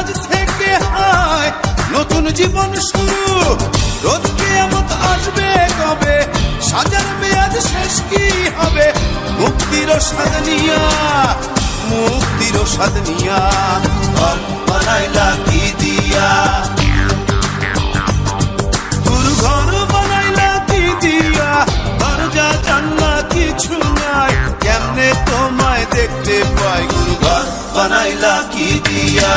আজ থেকে হায় নতুন জীবন শুরু। রোজ কেয়ামত আসবে কবে? সাজার মেয়াদ শেষ কি হবে? মুক্তির স্বাদ নিয়া, মুক্তির স্বাদ নিয়া বানাইলা কি দিয়া। ঘর বানাইলা কি দিয়া দরজা জানলা কিছু নাই, কেমনে তোমায় দেখতে পাই? গুরু বানাইলা কি দিয়া।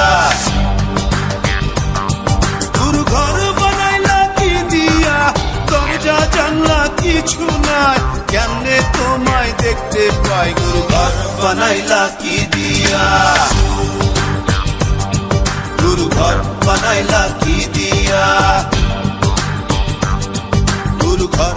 দেখতে পাই গুরু ঘর বানাইলা কি দিয়া? গুরু ঘর বানাইলা কি দিয়া? গুরু ঘর